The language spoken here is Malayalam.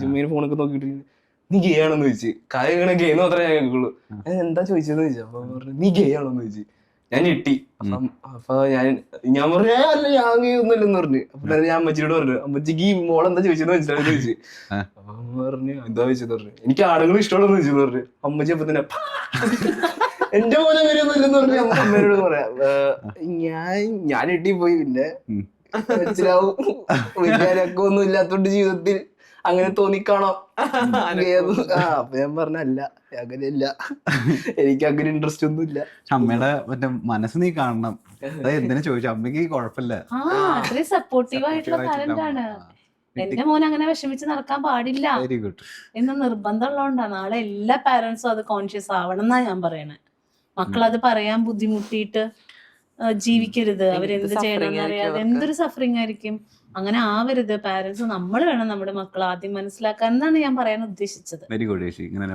ജുമ്മീന് ഫോണൊക്കെ നോക്കിയിട്ട് നീ ഗേ ആണെന്ന് ചോദിച്ചു. കാര്യം ഗേ എന്ന് മാത്രമേ ഞാൻ കേൾക്കുള്ളൂ. ഞാൻ എന്താ ചോദിച്ചതെന്ന് ചോദിച്ചു? അപ്പൊ പറഞ്ഞു നീ ഗേ ആണെന്ന് ചോദിച്ചു. ഞാൻ ഞെട്ടി. അപ്പം അപ്പൊ ഞാൻ ഞാൻ പറഞ്ഞു "ഏ, അല്ല ഞാൻ ഗേ ഒന്നുമില്ലെന്ന് പറഞ്ഞു. അപ്പൊ ഞാൻ അമ്മച്ചിയോട് പറഞ്ഞു അമ്മച്ചിക്ക് ഈ എന്താ ചോദിച്ചെന്ന് മനസ്സിലായി? ചോദിച്ചു. അപ്പൊ അമ്മ പറഞ്ഞു എന്താ ചോദിച്ചത് പറഞ്ഞു. എനിക്ക് ആളുകൾ ഇഷ്ടമുള്ളതെന്ന് ചോദിച്ചു പറഞ്ഞു. അമ്മച്ചി അപ്പൊ തന്നെ "പാ." എന്റെ പോലെ വരുന്നില്ലെന്ന് പറഞ്ഞു. അമ്മ അമ്മേനോട് പറയാം ഞാൻ ഞാൻ ഞെട്ടിപ്പോയി. പിന്നെ. മനസ്സിലാവും. വിദ്യാലയൊക്കെ ഒന്നും ഇല്ലാത്തോണ്ട് ജീവിതത്തിൽ അങ്ങനെ തോന്നിക്കാണോ? ആ അപ്പൊ ഞാൻ പറഞ്ഞല്ല അങ്ങനെയല്ല. എനിക്ക് അങ്ങനെ ഇൻട്രസ്റ്റ് ഒന്നും ഇല്ല. അമ്മയുടെ മറ്റേ മനസ്സ് നീ കാണണം. അത് എന്തിനാ ചോദിച്ചു? അമ്മയ്ക്ക് കുഴപ്പമില്ല. സപ്പോർട്ടീവ് ആയിട്ടുള്ള പാരന്റ് ആണ്. എന്റെ മോൻ അങ്ങനെ വിഷമിച്ച് നടക്കാൻ പാടില്ല. വെരി ഗുഡ് എന്ന് നിർബന്ധമുള്ളതുകൊണ്ടാണ് നാളെ എല്ലാ പാരന്റ്സും അത് കോൺഷ്യസ് ആവണം എന്നാ ഞാൻ പറയണേ. മക്കൾ അത് പറയാൻ ബുദ്ധിമുട്ടിയിട്ട് ജീവിക്കരുത്. അവരെന്ത് ചെയ്യണം ചെയ്യണമെന്ന് അറിയാതെ എന്തൊരു സഫറിങ് ആയിരിക്കും? അങ്ങനെ ആവരുത്. പാരന്റ്സ് നമ്മൾ വേണം നമ്മുടെ മക്കൾ ആദ്യം മനസ്സിലാക്കാൻ എന്നാണ് ഞാൻ പറയാൻ ഉദ്ദേശിച്ചത്. വെരി ഗുഡ് ചേച്ചി. ഇങ്ങനെ